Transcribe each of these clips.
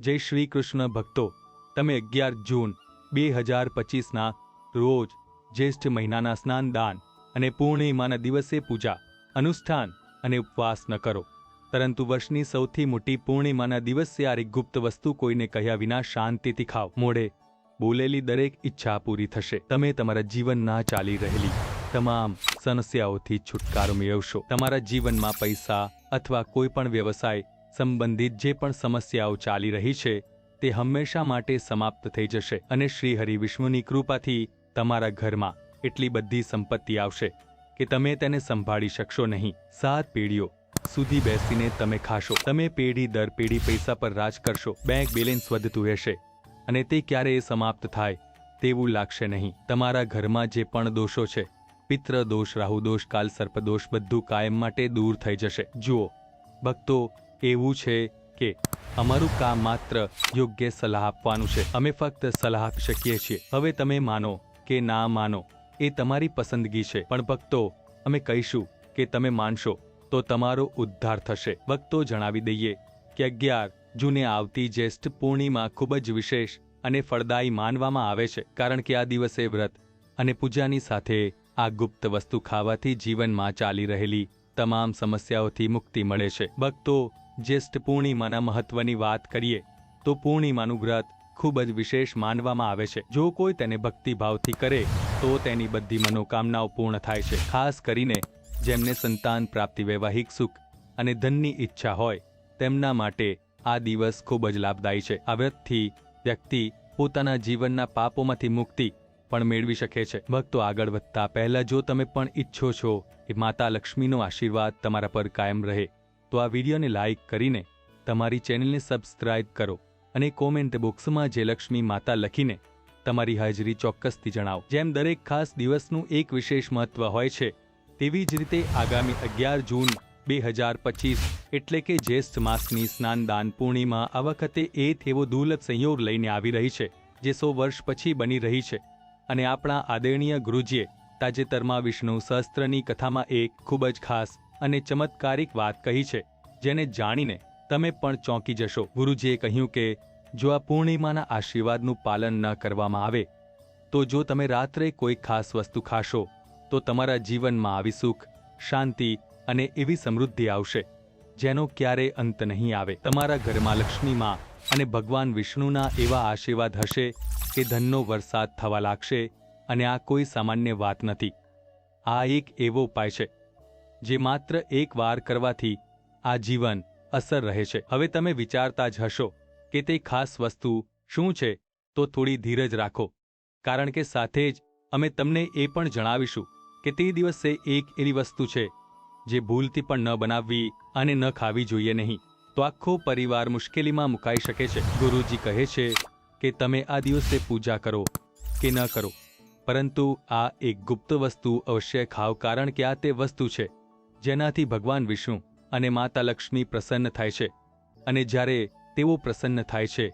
જય શ્રી કૃષ્ણ ભક્તો, તમે અગિયાર જૂન બે હજાર પચીસના રોજ જ્યેષ્ઠ મહિનાના સ્નાન દાન અને પૂર્ણિમાના દિવસે પૂજા, અનુષ્ઠાન અને ઉપવાસ ન કરો. પરંતુ વર્ષની સૌથી મોટી પૂર્ણિમાના દિવસે આ ગુપ્ત વસ્તુ કોઈને કહ્યા વિના શાંતિથી ખાઓ. મોડે બોલેલી દરેક ઈચ્છા પૂરી થશે. તમે તમારા જીવનના ચાલી રહેલી તમામ સમસ્યાઓથી છુટકારો મેળવશો. તમારા જીવનમાં પૈસા અથવા કોઈ પણ વ્યવસાય સંબંધિત જે પણ સમસ્યાઓ ચાલી રહી છે, તે હંમેશા માટે સમાપ્ત થઈ જશે અને શ્રી હરિ વિષ્ણુની કૃપાથી તમારા ઘરમાં એટલી બધી સંપત્તિ આવશે કે તમે તેને સંભાળી શકશો નહીં. સાત પેઢીઓ સુધી બેસીને તમે ખાશો. તમે પેઢી દર પેઢી પૈસા પર રાજ કરશો. બેંક બેલેન્સ વધતું રહેશે અને તે ક્યારેય સમાપ્ત થાય તેવું લાગશે નહીં. તમારા ઘરમાં જે પણ દોષો છે પિત્ર દોષ, રાહુ દોષ કાલ સર્પદોષ બધું કાયમ માટે દૂર થઈ જશે. જુઓ, ભક્તો એવું છે કે અમારું કામ માત્ર યોગ્ય સલાહ આપવાનું છે. અમે ફક્ત સલાહ આપી શકીએ છીએ. હવે તમે માનો કે ના માનો, એ તમારી પસંદગી છે. પણ ભક્તો, અમે કહીશું કે તમે માનશો, તો તમારો ઉદ્ધાર થશે. ભક્તો, જણાવી દઈએ કે અગિયાર જૂને આવતી જ્યેષ્ઠ પૂર્ણિમા ખૂબ જ વિશેષ અને ફળદાયી માનવામાં આવે છે. કારણ કે આ દિવસે વ્રત અને પૂજાની સાથે આ ગુપ્ત વસ્તુ ખાવાથી જીવનમાં ચાલી રહેલી તમામ સમસ્યાઓથી મુક્તિ મળે છે. ભક્તો જ્યેષ્ઠ પૂર્ણિમાના મહત્વની વાત કરીએ, તો પૂર્ણિમાનું વ્રત ખૂબ જ વિશેષ માનવામાં આવે છે. જો કોઈ તેને ભક્તિભાવથી કરે, તો તેની બધી મનોકામનાઓ પૂર્ણ થાય છે. ખાસ કરીને, જેમને સંતાન પ્રાપ્તિ, વૈવાહિક સુખ અને ધનની ઈચ્છા હોય, તેમના માટે આ દિવસ ખૂબ જ લાભદાયી છે. આ વ્રતથી વ્યક્તિ પોતાના જીવનના પાપોમાંથી મુક્તિ પણ મેળવી શકે છે. ભક્તો આગળ વધતા પહેલા જો તમે પણ ઈચ્છો છો કે માતા લક્ષ્મીનો આશીર્વાદ તમારા પર કાયમ રહે તો આ વિડીયોને લાઇક કરીને તમારી ચેનલને સબસ્ક્રાઇબ કરો અને કોમેન્ટ બોક્સમાં જે લક્ષ્મી માતા લખીને તમારી હાજરી ચોક્કસથી જણાવો. જેમ દરેક ખાસ દિવસનું એક વિશેષ મહત્વ હોય છે, તેવી જ રીતે આગામી અગિયાર જૂન બે હજાર પચીસ એટલે કે જ્યેષ્ઠ માસની સ્નાન દાન પૂર્ણિમા આ વખતે એ તેવો દુર્લભ સંયોગ લઈને આવી રહી છે, જે સો વર્ષ પછી બની રહી છે. અને આપણા આદરણીય ગુરુજીએ તાજેતરમાં વિષ્ણુ સહસ્ત્રની કથામાં એક ખૂબ જ ખાસ અને ચમત્કારિક વાત કહી છે, જેને જાણીને તમે પણ ચોંકી જશો. ગુરુજીએ કહ્યું કે, જો આ પૂર્ણિમાના આશીર્વાદનું પાલન ન કરવામાં આવે, તો જો તમે રાત્રે કોઈ ખાસ વસ્તુ ખાશો, તો તમારા જીવનમાં આવી સુખ, શાંતિ અને એવી સમૃદ્ધિ આવશે, જેનો ક્યારે અંત નહીં આવે. તમારા ઘરમાં લક્ષ્મીમાં અને ભગવાન વિષ્ણુના એવા આશીર્વાદ હશે કે ધનનો વરસાદ થવા લાગશે અને આ કોઈ સામાન્ય વાત નથી. આ એક એવો ઉપાય છે જે માત્ર એક વાર કરવાથી આ જીવન અસર રહે છે. હવે તમે વિચારતા જ હશો કે તે ખાસ વસ્તુ શું છે, તો થોડી ધીરજ રાખો. કારણ કે સાથે જ અમે તમને એ પણ જણાવીશું કે તે દિવસે એક એવી વસ્તુ છે, જે ભૂલથી પણ ન બનાવવી અને ન ખાવી જોઈએ નહીં. તો આખો પરિવાર મુશ્કેલીમાં મુકાઈ શકે છે. ગુરુજી કહે છે કે તમે આ દિવસે પૂજા કરો કે ન કરો. પરંતુ આ એક ગુપ્ત વસ્તુ અવશ્ય ખાવ, કારણ કે આ તે વસ્તુ છે જેનાથી ભગવાન વિષ્ણુ અને માતા લક્ષ્મી પ્રસન્ન થાય છે. અને જ્યારે તેઓ પ્રસન્ન થાય છે,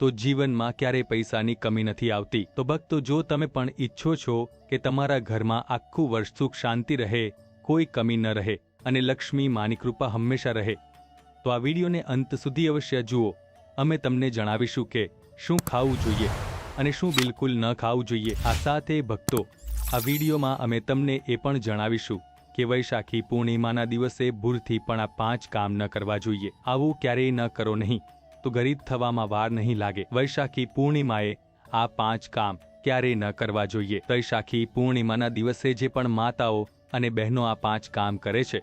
તો જીવનમાં ક્યારેય પૈસાની કમી નથી આવતી. તો ભક્તો, જો તમે પણ ઈચ્છો છો કે તમારા ઘરમાં આખું વર્ષ સુખ શાંતિ રહે, કોઈ કમી ન રહે અને લક્ષ્મી માની કૃપા હંમેશા રહે, તો આ વિડીયોને અંત સુધી અવશ્ય જુઓ. અમે તમને જણાવીશું કે શું ખાવું જોઈએ અને શું બિલકુલ ન ખાવું જોઈએ. આ સાથે ભક્તો, આ વિડીયોમાં અમે તમને એ પણ જણાવીશું કે વૈશાખી પૂર્ણિમાના દિવસે ભૂલથી પણ આ પાંચ કામ ન કરવા જોઈએ. આવું ક્યારેય ન કરો નહીં. તો ગરીબ થવામાં વાર નહીં લાગે. વૈશાખી પૂર્ણિમાએ આ પાંચ કામ ક્યારેય ન કરવા જોઈએ. વૈશાખી પૂર્ણિમાના દિવસે જે પણ માતાઓ અને બહેનો આ પાંચ કામ કરે છે,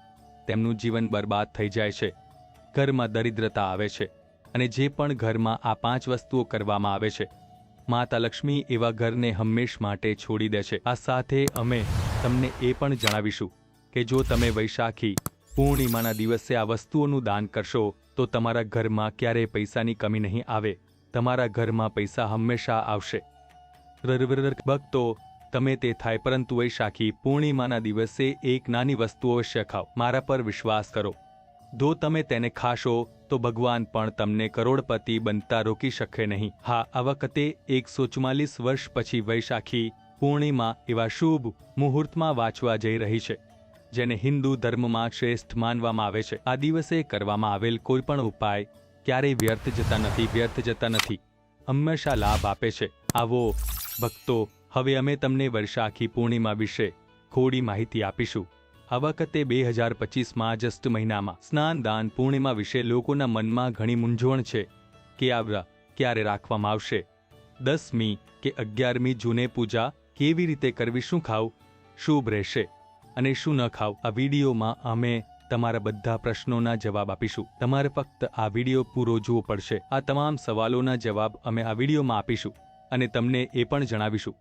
તેમનું જીવન બરબાદ થઈ જાય છે. ઘરમાં દરિદ્રતા આવે છે અને જે પણ ઘરમાં આ પાંચ વસ્તુઓ કરવામાં આવે છે, માતા લક્ષ્મી એવા ઘરને હંમેશ માટે છોડી દે છે. આ સાથે અમે તમને એ પણ જણાવીશું કે જો તમે વૈશાખી, પૂર્ણિમાના દિવસે આ વસ્તુઓનું દાન કરશો, તો તમારા ઘરમાં ક્યારેય પૈસાની કમી નહીં આવે. તમારા ઘરમાં પૈસા હંમેશા આવશે. ભક્તો, તમે તે થાય, પરંતુ વૈશાખી, પૂર્ણિમાના દિવસે એક નાની વસ્તુ અવશ્ય ખાઓ. મારા પર વિશ્વાસ કરો. જો તમે તેને ખાશો, તો ભગવાન પણ તમને કરોડપતિ બનતા રોકી શકે નહીં. હા, આ વખતે એકસો ચુમ્માલીસ વર્ષ પછી વૈશાખી, પૂર્ણિમા એવા શુભ મુહૂર્તમાં વાંચવા જઈ રહી છે. જેને હિન્દુ ધર્મમાં શ્રેષ્ઠ માનવામાં આવે છે. આ દિવસે કરવામાં આવેલ કોઈપણ ઉપાય ક્યારેય વ્યર્થ જતા નથી, વ્યર્થ જતા નથી. હંમેશા લાભ આપે છે. આવો, ભક્તો, હવે અમે તમને વર્ષાખી પૂર્ણિમા વિશે થોડી માહિતી આપીશું. આ વખતે બે હજાર પચીસમાં જસ્ટ મહિનામાં સ્નાન દાન પૂર્ણિમા વિશે લોકોના મનમાં ઘણી મૂંઝવણ છે કે આ ક્યારે રાખવામાં આવશે? દસમી કે અગિયારમી જૂને પૂજા કેવી રીતે કરવી, શું ખાવું, શુભ રહેશે? અને શું ન ખાવ, આ વિડીયોમાં અમે તમારા બધા પ્રશ્નોના જવાબ આપીશું. તમારે ફક્ત આ વીડિયો પૂરો જોવો પડશે. આ તમામ સવાલોના જવાબ અમે આ વિડીયોમાં આપીશું અને તમને એ પણ જણાવીશું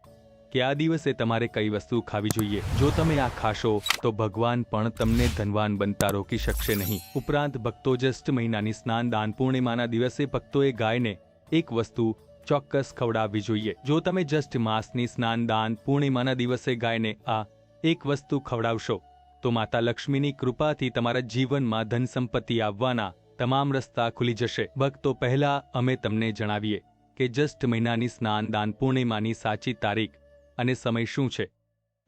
કે આ દિવસે તમારે કઈ વસ્તુ ખાવી જોઈએ. જો તમે આ ખાશો, તો ભગવાન પણ તમને ધનવાન બનતા રોકી શકશે નહીં. ઉપરાંત ભક્તો જસ્ટ મહિનાની સ્નાન દાન પૂર્ણિમાના દિવસે ભક્તોએ ગાયને એક વસ્તુ ચોક્કસ ખવડાવવી જોઈએ. જો તમે જસ્ટ માસની સ્નાન દાન પૂર્ણિમાના દિવસે ગાયને આ એક વસ્તુ ખવડાવશો. તો માતા લક્ષ્મીની કૃપાથી તમારા જીવનમાં ધન સંપત્તિ આવવાના તમામ રસ્તા ખુલી જશે. ભક્તો પહેલા અમે તમને જણાવીએ કે જસ્ટ મહિનાની સ્નાન, દાન, પૂર્ણિમાની સાચી તારીખ અને સમય શું છે.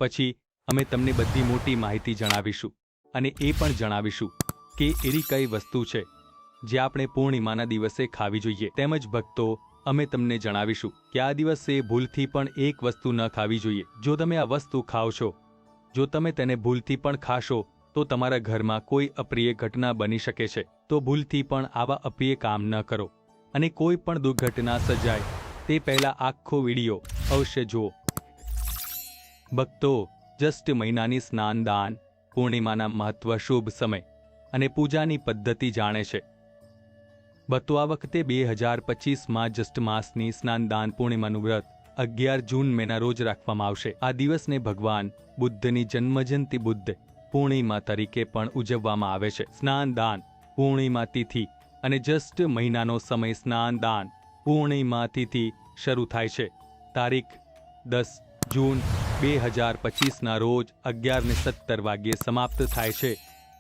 પછી અમે તમને બધી મોટી માહિતી જણાવીશું અને એ પણ જણાવીશું કે એવી કઈ વસ્તુ છે જે આપણે પૂર્ણિમાના દિવસે ખાવી જોઈએ. તેમજ ભક્તો, અમે તમને જણાવીશું કે આ દિવસે ભૂલથી પણ એક વસ્તુ ન ખાવી જોઈએ. જો તમે આ વસ્તુ ખાઓ છો જો તમે તેને ભૂલથી પણ ખાશો, તો તમારા ઘરમાં કોઈ અપ્રિય ઘટના બની શકે છે. તો ભૂલથી પણ આવા અપ્રિય કામ ન કરો. અને કોઈ પણ દુર્ઘટના સર્જાય, તે પહેલા આખો વીડિયો અવશ્ય જુઓ. ભક્તો, જસ્ટ મહિનાની સ્નાનદાન પૂર્ણિમાના મહત્વ શુભ સમય અને પૂજાની પદ્ધતિ જાણે છે. ભક્તો આ વખતે બે હજાર પચીસમાં જસ્ટ માસની સ્નાનદાન પૂર્ણિમાનું વ્રત અગિયાર જૂન મેના રોજ રાખવામાં આવશે. આ દિવસને ભગવાન બુદ્ધની જન્મજયંતિ બુદ્ધ પૂર્ણિમા તરીકે પણ ઉજવવામાં આવે છે. સ્નાન દાન પૂર્ણિમા તિથિ અને જસ્ટ મહિનાનો સમય સ્નાન દાન પૂર્ણિમા તિથિ શરૂ થાય છે. તારીખ દસ જૂન બે હજાર પચીસના રોજ અગિયારને સત્તર વાગ્યે સમાપ્ત થાય છે.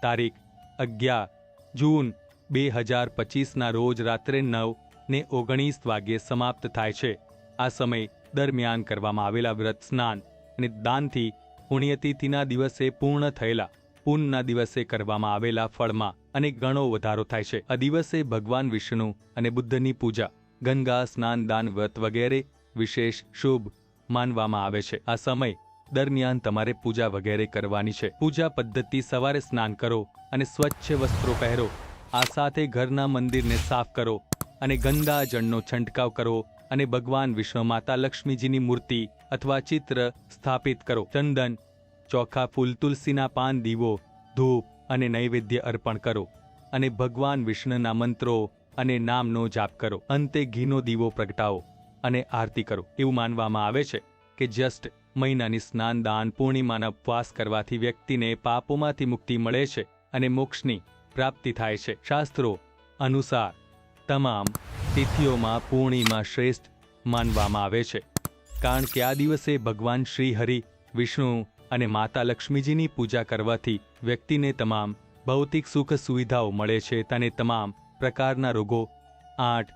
તારીખ અગિયાર જૂન બે હજાર પચીસના રોજ રાત્રે નવ ને ઓગણીસ વાગ્યે સમાપ્ત થાય છે. આ સમય દરમિયાન કરવામાં આવેલા વ્રત સ્નાન અને દાનથી પુણ્યતિથિના દિવસે પૂર્ણ થયેલા પૂનના દિવસે કરવામાં આવેલા ફળમાં અને ઘણો વધારો થાય છે. આ દિવસે ભગવાન વિષ્ણુ અને બુદ્ધની પૂજા, ગંગા સ્નાન, દાન, વ્રત વગેરે વિશેષ શુભ માનવામાં આવે છે. આ સમય દરમિયાન તમારે પૂજા વગેરે કરવાની છે. પૂજા પદ્ધતિ સવારે સ્નાન કરો અને સ્વચ્છ વસ્ત્રો પહેરો. આ સાથે ઘરના મંદિરને સાફ કરો અને ગંદા જળનો છંટકાવ કરો. અને ભગવાન વિષ્ણુ માતા લક્ષ્મીજીની મૂર્તિ અથવા ચિત્ર સ્થાપિત કરો. ચંદન, ચોખા ફૂલ, તુલસીના પાન, દીવો, ધૂપ અને નૈવેદ્ય અર્પણ કરો અને ભગવાન વિષ્ણુના મંત્રો અને નામનો જાપ કરો. અંતે ઘીનો દીવો પ્રગટાવો અને આરતી કરો. એવું માનવામાં આવે છે કે જસ્ટ મહિનાની સ્નાન, દાન, પૂર્ણિમાના ઉપવાસ કરવાથી વ્યક્તિને પાપોમાંથી મુક્તિ મળે છે અને મોક્ષની પ્રાપ્તિ થાય છે. શાસ્ત્રો અનુસાર તમામ તિથિઓમાં પૂર્ણિમા શ્રેષ્ઠ માનવામાં આવે છે. કારણ કે આ દિવસે ભગવાન શ્રી હરિ, વિષ્ણુ અને માતા લક્ષ્મીજીની પૂજા કરવાથી વ્યક્તિને તમામ ભૌતિક સુખ સુવિધાઓ મળે છે તને તમામ પ્રકારના રોગો આંટ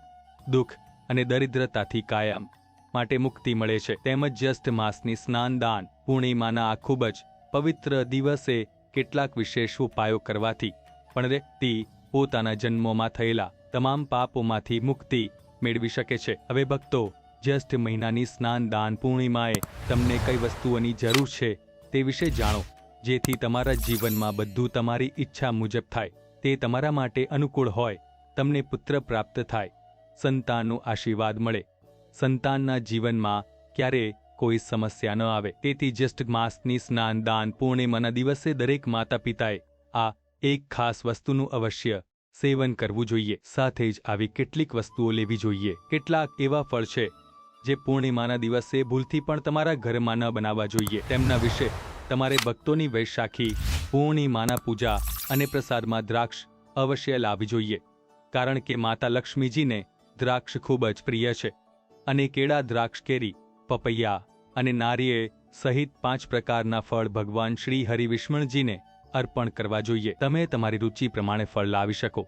દુઃખ અને દરિદ્રતાથી કાયમ માટે મુક્તિ મળે છે. તેમજ જસ્ટ માસની સ્નાન દાન પૂર્ણિમાના આ ખૂબ જ પવિત્ર દિવસે કેટલાક વિશેષ ઉપાયો કરવાથી પણ વ્યક્તિ પોતાના જન્મોમાં થયેલા તમામ પાપોમાંથી મુક્તિ મેળવી શકે છે. હવે ભક્તો જસ્ટ મહિનાની સ્નાન દાન પૂર્ણિમાએ તમને કઈ વસ્તુઓની જરૂર છે તે વિશે જાણો, જેથી તમારા જીવનમાં બધું તમારી ઈચ્છા મુજબ થાય. તે તમારા માટે અનુકૂળ હોય, તમને પુત્ર પ્રાપ્ત થાય, સંતાનનો આશીર્વાદ મળે. સંતાનના જીવનમાં ક્યારે કોઈ સમસ્યા ન આવે. તેથી જસ્ટ માસની સ્નાન દાન પૂર્ણિમાના દિવસે દરેક માતા પિતાએ આ એક ખાસ વસ્તુનું અવશ્ય સેવન કરવું જોઈએ. સાથે જ આવી કેટલીક વસ્તુઓ લેવી જોઈએ. કેટલાક એવા ફળ છે, જે પૂર્ણિમાના દિવસે ભૂલથી પણ તમારા ઘરમાં ન બનાવવા જોઈએ. તેમના વિશે તમારે ભક્તોની વૈશાખી, પૂર્ણિમાના પૂજા અને પ્રસાદમાં દ્રાક્ષ અવશ્ય લાવવી જોઈએ. કારણ કે માતા લક્ષ્મીજીને દ્રાક્ષ ખૂબ જ પ્રિય છે અને કેળા, દ્રાક્ષ, કેરી, પપૈયા અને નારિયેળ સહિત પાંચ પ્રકારના ફળ ભગવાન શ્રી હરિવિષ્મણજીને અર્પણ કરવા જોઈએ. તમે તમારી રુચિ પ્રમાણે ફળ લાવી શકો,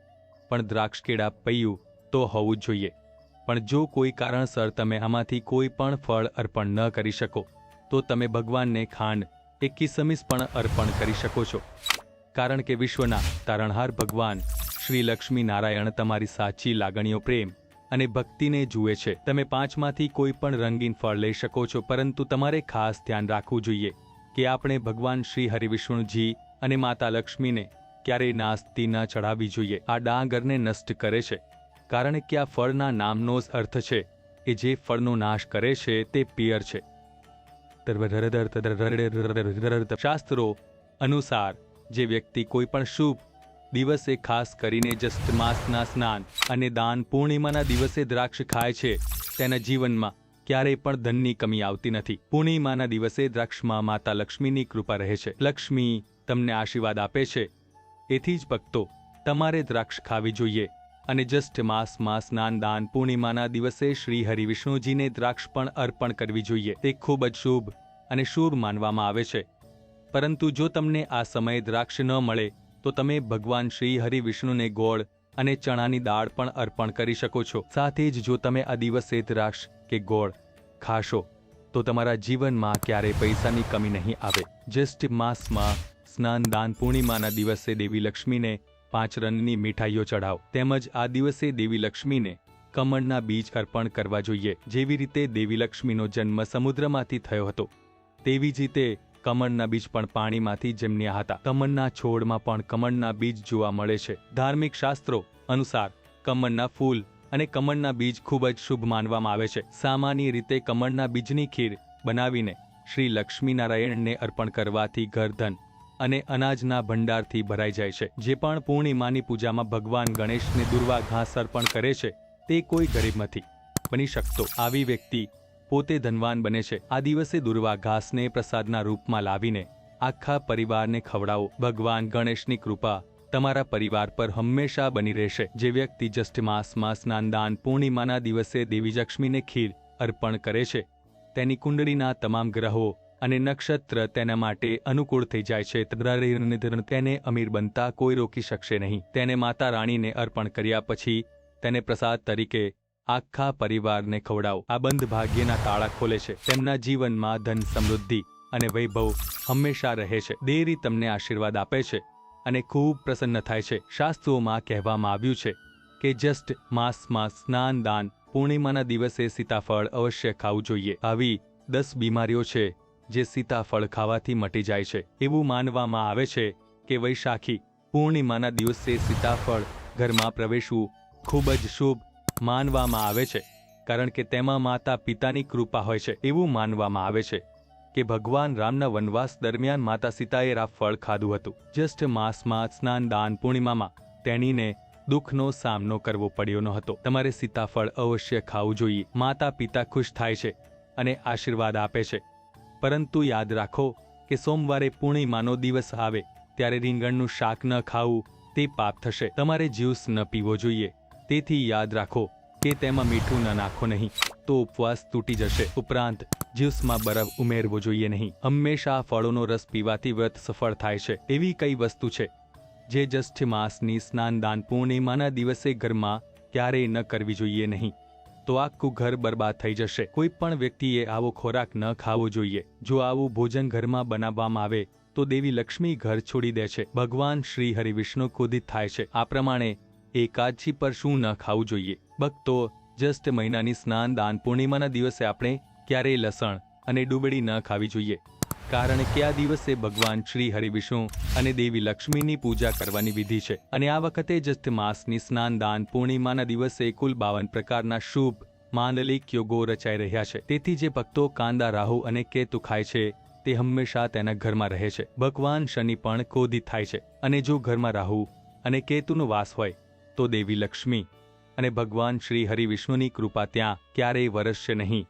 પણ દ્રાક્ષ કેળા, પૈયું તો હોવું જ જોઈએ. પણ જો કોઈ કારણસર તમે આમાંથી કોઈ પણ ફળ અર્પણ ન કરી શકો, તો તમે ભગવાનને ખાંડ, એક કિસમિસ પણ અર્પણ કરી શકો છો. કારણ કે વિશ્વના તારણહાર ભગવાન શ્રી લક્ષ્મી નારાયણ તમારી સાચી લાગણીઓ, પ્રેમ અને ભક્તિને જુએ છે. તમે પાંચમાંથી કોઈ પણ રંગીન ફળ લઈ શકો છો, પરંતુ તમારે ખાસ ધ્યાન રાખવું જોઈએ કે આપણે ભગવાન શ્રી હરિવિષ્ણુજી અને માતા લક્ષ્મીને ક્યારેય નાસ્તી ન ચઢાવવી જોઈએ. આ ડાંગરને નષ્ટ કરે છે, કારણ કે આ ફળના નામનો જ અર્થ છે એ જે ફળનો નાશ કરે છે તે પિયર છે. શાસ્ત્રો અનુસાર જે વ્યક્તિ કોઈ પણ શુભ દિવસે ખાસ કરીને જસ્ટ માસના સ્નાન અને દાન પૂર્ણિમાના દિવસે દ્રાક્ષ ખાય છે, તેના જીવનમાં ક્યારેય પણ ધનની કમી આવતી નથી. પૂર્ણિમાના દિવસે દ્રાક્ષમાં માતા લક્ષ્મીની કૃપા રહે છે. લક્ષ્મી તમને આશીર્વાદ આપે છે. એથી જ ભક્તો, તમારે દ્રાક્ષ ખાવી જોઈએ અને જસ્ટ માસમાં સ્નાન દાન પૂર્ણિમાના દિવસે શ્રી હરિવિષ્ણુજીને દ્રાક્ષ પણ અર્પણ કરવી જોઈએ. તે ખૂબ જ શુભ અને શુભ માનવામાં આવે છે. પરંતુ જો તમને આ સમયે દ્રાક્ષ ન મળે, તો તમે ભગવાન શ્રી હરિવિષ્ણુને ગોળ અને ચણાની દાળ પણ અર્પણ કરી શકો છો. સાથે જ જો તમે આ દિવસે દ્રાક્ષ કે ગોળ ખાશો, તો તમારા જીવનમાં ક્યારેય પૈસાની કમી નહીં આવે. જસ્ટ માસમાં સ્નાન દાન પૂર્ણિમાના દિવસે દેવી લક્ષ્મીને પાંચ રનની મીઠાઈઓ ચઢાવ. તેમજ આ દિવસે દેવી લક્ષ્મીને કમળના બીજ અર્પણ કરવા જોઈએ. જેવી રીતે દેવી લક્ષ્મીનો જન્મ સમુદ્રમાંથી થયો હતો, તેવી જ રીતે કમળના બીજ પણ પાણીમાંથી જન્મ્યા હતા. કમળના છોડમાં પણ કમળના બીજ જોવા મળે છે. ધાર્મિક શાસ્ત્રો અનુસાર કમળના ફૂલ અને કમળના બીજ ખૂબ જ શુભ માનવામાં આવે છે. સામાન્ય રીતે કમળના બીજની ખીર બનાવીને શ્રી લક્ષ્મીનારાયણને અર્પણ કરવાથી ઘરધન અને અનાજના ભંડારથી ભરાઈ જાય છે. જે પણ પૂર્ણિમાની પૂજામાં ભગવાન ગણેશને દુર્વા ઘાસ અર્પણ કરે છે, તે કોઈ ગરીબ નથી. બની શકતો. આવી વ્યક્તિ પોતે ધનવાન બને છે. આ દિવસે દુર્વા ઘાસને પ્રસાદના રૂપમાં લાવીને આખા પરિવારને ખવડાવો. ભગવાન ગણેશની કૃપા તમારા પરિવાર પર હંમેશા બની રહેશે. જે વ્યક્તિ જસ્ટ માસમાં સ્નાનદાન પૂર્ણિમાના દિવસે દેવી લક્ષ્મીને ખીર અર્પણ કરે છે, તેની કુંડળીના તમામ ગ્રહો અને નક્ષત્ર તેના માટે અનુકૂળ થઈ જાય છે. તેને અમીર બનતા કોઈ રોકી શકશે નહીં. તેને માતા રાણીને અર્પણ કર્યા પછી તેને પ્રસાદ તરીકે આખા પરિવારને ખવડાવો. આ બંધ ભાગ્યના તાળા ખોલે છે. તેમના જીવનમાં ધન સમૃદ્ધિ અને વૈભવ હંમેશા રહે છે. દેરી તમને આશીર્વાદ આપે છે અને ખૂબ પ્રસન્ન થાય છે. શાસ્ત્રોમાં કહેવામાં આવ્યું છે કે જસ્ટ માસમાં સ્નાન દાન પૂર્ણિમાના દિવસે સીતાફળ અવશ્ય ખાવું જોઈએ. આવી દસ બીમારીઓ છે જે સીતાફળ ખાવાથી મટી જાય છે. એવું માનવામાં આવે છે કે વૈશાખી પૂર્ણિમાના દિવસે સીતાફળ ઘરમાં પ્રવેશવું ખૂબ જ શુભ માનવામાં આવે છે, કારણ કે તેમાં માતા પિતાની કૃપા હોય છે. એવું માનવામાં આવે છે કે ભગવાન રામના વનવાસ દરમિયાન માતા સીતાએ આ ફળ ખાધું હતું. જસ્ટ માસમાં સ્નાન દાન પૂર્ણિમામાં તેણીને દુઃખનો સામનો કરવો પડ્યો ન હતો. તમારે સીતાફળ અવશ્ય ખાવું જોઈએ. માતા પિતા ખુશ થાય છે અને આશીર્વાદ આપે છે. પરંતુ યાદ રાખો કે સોમવારે પૂર્ણિમાનો દિવસ આવે, ત્યારે રીંગણનું શાક ન ખાવું, તે પાપ થશે. તમારે જ્યુસ ન પીવો જોઈએ. તેથી યાદ રાખો કે તેમાં મીઠું ન નાખો નહીં, તો ઉપવાસ તૂટી જશે. ઉપરાંત, જ્યુસમાં બરફ ઉમેરવો જોઈએ નહીં. હંમેશા ફળોનો રસ પીવાથી વ્રત સફળ થાય છે. એવી કઈ વસ્તુ છે જે જષ્ઠ માસની સ્નાનદાન પૂર્ણિમાના દિવસે ઘરમાં ક્યારેય ન કરવી જોઈએ નહીં? તો આખું ઘર બરબાદ થઈ જશે. કોઈ પણ વ્યક્તિએ આવો ખોરાક ન ખાવો જોઈએ. જો આવું ભોજન ઘરમાં બનાવવામાં આવે, તો દેવી લક્ષ્મી ઘર છોડી દે છે. ભગવાન શ્રી હરિવિષ્ણુ ક્રોધિત થાય છે. આ પ્રમાણે એકાદશી પર શું ન ખાવું જોઈએ? ભક્તો જસ્ટ મહિનાની સ્નાન દાન પૂર્ણિમાના દિવસે આપણે ક્યારેય લસણ અને ડુબડી ન ખાવી જોઈએ. કારણ કે આ દિવસે ભગવાન શ્રી હરિવિષ્ણુ અને દેવી લક્ષ્મીની પૂજા કરવાની વિધિ છે. અને આ વખતે જસ્ત માસની સ્નાન દાન પૂર્ણિમાના દિવસે કુલ બાવન પ્રકારના શુભ માંડલિક યોગો રચાઈ રહ્યા છે. તેથી જે ભક્તો કાંદા, રાહુ અને કેતુ ખાય છે, તે હંમેશા તેના ઘરમાં રહે છે. ભગવાન શનિ પણ ક્રોધિત થાય છે. અને જો ઘરમાં રાહુ અને કેતુનો વાસ હોય, તો દેવી લક્ષ્મી અને ભગવાન શ્રી હરિવિષ્ણુની કૃપા ત્યાં ક્યારેય વરસશે નહીં.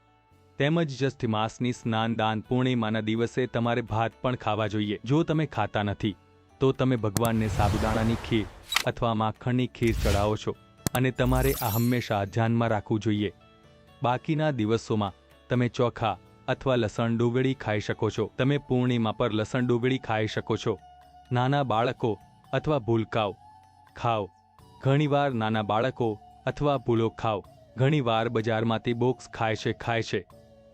તેમજ જસ્થી માસની સ્નાન દાન પૂર્ણિમાના દિવસે તમારે ભાત પણ ખાવા જોઈએ. જો તમે ખાતા નથી, તો તમે ભગવાનને સાબુદાણાની ખીર અથવા માખણની ખીર ચડાવો છો અને તમારે આ હંમેશા ધ્યાનમાં રાખવું જોઈએ. બાકીના દિવસોમાં તમે ચોખા અથવા લસણ ડુંગળી ખાઈ શકો છો. તમે પૂર્ણિમા પર લસણ ડુંગળી ખાઈ શકો છો. નાના બાળકો અથવા ભૂલકાઓ ખાઓ. ઘણીવાર નાના બાળકો અથવા ભૂલો ખાઓ. ઘણીવાર બજારમાંથી બોક્સ ખાય છે ખાય છે.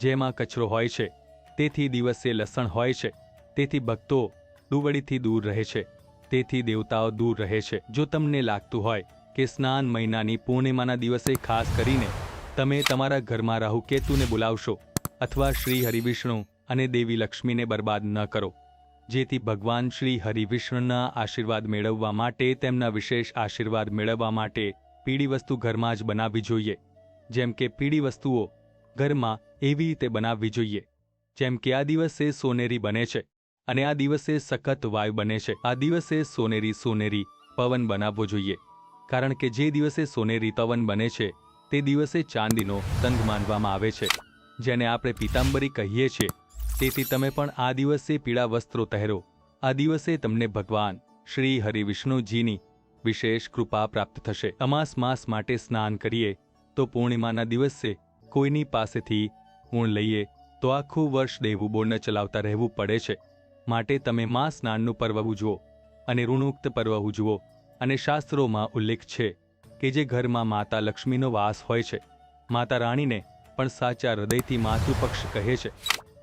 જેમાં કચરો હોય છે. તેથી દિવસે લસણ હોય છે. તેથી ભક્તો ડુવડીથી દૂર રહે છે. તેથી દેવતાઓ દૂર રહે છે. જો તમને લાગતું હોય કે સ્નાન મહિનાની પૂર્ણિમાના દિવસે ખાસ કરીને તમે તમારા ઘરમાં રાહુ કેતુને બોલાવશો અથવા શ્રી હરિવિષ્ણુ અને દેવી લક્ષ્મીને બરબાદ ન કરો. જેથી ભગવાન શ્રી હરિવિષ્ણુના આશીર્વાદ મેળવવા માટે તેમના વિશેષ આશીર્વાદ મેળવવા માટે પીળી વસ્તુ ઘરમાં જ બનાવવી જોઈએ. જેમ કે પીળી વસ્તુઓ ઘરમાં એવી રીતે બનાવવી જોઈએ. જેમ કે આ દિવસે સોનેરી બને છે અને આ દિવસે સખત વાયુ બને છે. આ દિવસે સોનેરી સોનેરી પવન બનાવવો જોઈએ. કારણ કે જે દિવસે સોનેરી પવન બને છે, તે દિવસે ચાંદીનો સંગ માનવામાં આવે છે, જેને આપણે પીતાંબરી કહીએ છીએ. તેથી તમે પણ આ દિવસે પીળા વસ્ત્રો પહેરો. આ દિવસે તમને ભગવાન શ્રી હરિવિષ્ણુજીની વિશેષ કૃપા પ્રાપ્ત થશે. અમાસ માસ માટે સ્નાન કરીએ તો પૂર્ણિમાના દિવસે કોઈની પાસેથી ઊણ લઈએ તો આખું વર્ષ દેવું બોર્ડ ચલાવતા રહેવું પડે છે. માટે તમે મા સ્નાનનું પર્વ ઉજવો અને ઋણુક્ત પર્વ ઉજવો અને શાસ્ત્રોમાં ઉલ્લેખ છે કે જે ઘરમાં માતા લક્ષ્મીનો વાસ હોય છે. માતા રાણીને પણ સાચા હૃદયથી માતૃપક્ષ કહે છે.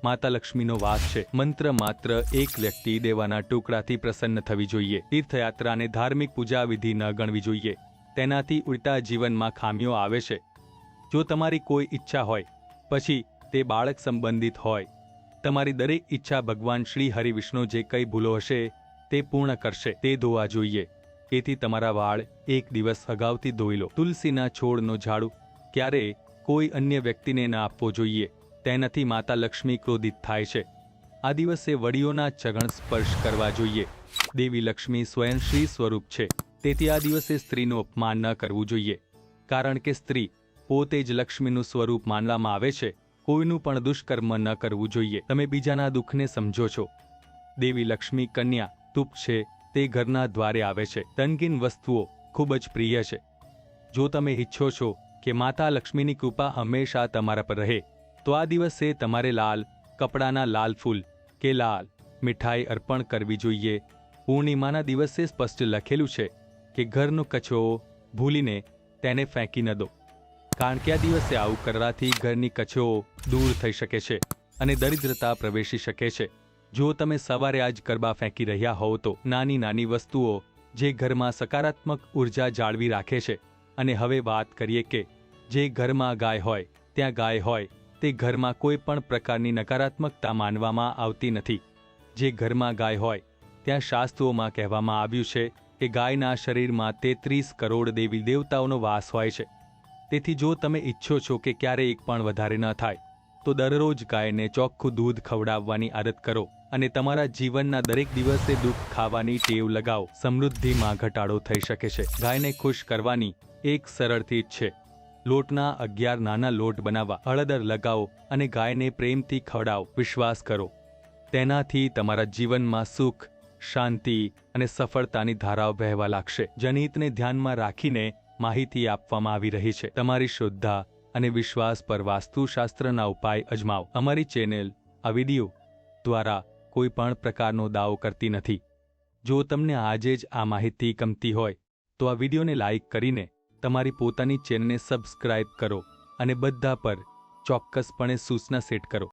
માતા લક્ષ્મીનો વાસ છે. મંત્ર માત્ર એક વ્યક્તિ દેવાના ટુકડાથી પ્રસન્ન થવી જોઈએ. તીર્થયાત્રાને ધાર્મિક પૂજા વિધિ ન ગણવી જોઈએ. તેનાથી ઉલટા જીવનમાં ખામીઓ આવે છે. જો તમારી કોઈ ઈચ્છા હોય, પછી તે બાળક સંબંધિત હોય. તમારી દરેક ઈચ્છા ભગવાન શ્રી હરિવિષ્ણુ જે કંઈ ભૂલો હશે, તે પૂર્ણ કરશે. તે ધોવા જોઈએ. તેથી તમારા વાળ એક દિવસ અગાઉથી ધોઈ લો. તુલસીના છોડનો ઝાડુ ક્યારે કોઈ અન્ય વ્યક્તિને ના આપવો જોઈએ. તેનાથી માતા લક્ષ્મી ક્રોધિત થાય છે. આ દિવસે વડીઓના ચગણ સ્પર્શ કરવા જોઈએ. દેવી લક્ષ્મી સ્વયં શ્રી સ્વરૂપ છે. તેથી આ દિવસે સ્ત્રીનું અપમાન ન કરવું જોઈએ. કારણ કે સ્ત્રી પોતે જ લક્ષ્મીનું સ્વરૂપ માનવામાં આવે છે. કોઈનું પણ દુષ્કર્મ ન કરવું જોઈએ. તમે બીજાના દુઃખને સમજો છો. દેવી લક્ષ્મી કન્યા, તુપ છે, તે ઘરના દ્વારે આવે છે. તનગીન વસ્તુઓ ખૂબ જ પ્રિય છે. જો તમે ઈચ્છો છો કે માતા લક્ષ્મીની કૃપા હંમેશા તમારા પર રહે, તો આ દિવસે તમારે લાલ કપડાના લાલ ફૂલ કે લાલ મીઠાઈ અર્પણ કરવી જોઈએ. પૂર્ણિમાના દિવસે સ્પષ્ટ લખેલું છે કે ઘરનો કચરો ભૂલીને તેને ફેંકી ન દો. કારણ કે આ દિવસે આવું કરવાથી ઘરની કચરો દૂર થઈ શકે છે અને દરિદ્રતા પ્રવેશી શકે છે. જો તમે સવારે આજ ગરબા ફેંકી રહ્યા હોવ તો નાની નાની વસ્તુઓ જે ઘરમાં સકારાત્મક ઊર્જા જાળવી રાખે છે. અને હવે વાત કરીએ કે જે ઘરમાં ગાય હોય, ત્યાં ગાય હોય, તે ઘરમાં કોઈ પણ પ્રકારની નકારાત્મકતા માનવામાં આવતી નથી. જે ઘરમાં ગાય હોય, ત્યાં શાસ્ત્રોમાં કહેવામાં આવ્યું છે કે ગાયના શરીરમાં તેત્રીસ કરોડ દેવી દેવતાઓનો વાસ હોય છે. તેથી જો તમે ઈચ્છો છો કે ક્યારે એક પણ વધારે ન થાય, તો દરરોજ ગાયને ચોખ્ખું દૂધ ખવડાવવાની આદત કરો અને તમારા જીવનના દરેક દિવસે દુઃખ ખાવાની ટેવ લગાવો. સમૃદ્ધિમાં ઘટાડો થઈ શકે છે. ગાયને ખુશ કરવાની એક સરળ રીત છે. લોટના અગિયાર નાના લોટ બનાવવા. હળદર લગાવો અને ગાયને પ્રેમથી ખવડાવો. વિશ્વાસ કરો. તેનાથી તમારા જીવનમાં સુખ, શાંતિ અને સફળતાની ધારાઓ વહેવા લાગશે. જનહિતને ધ્યાનમાં રાખીને માહિતી આપવામાં આવી રહી છે. તમારી શ્રદ્ધા અને વિશ્વાસ પર વાસ્તુશાસ્ત્રના ઉપાય અજમાવો. અમારી ચેનલ આ વીડિયો દ્વારા કોઈ પણ પ્રકારનો દાવો કરતી નથી. જો તમને આજે જ આ માહિતી ગમતી હોય, તો આ વિડીયોને લાઇક કરીને તમારી પોતાની ચેનલને સબસ્ક્રાઇબ કરો અને બધા પર ચોક્કસપણે સૂચના સેટ કરો.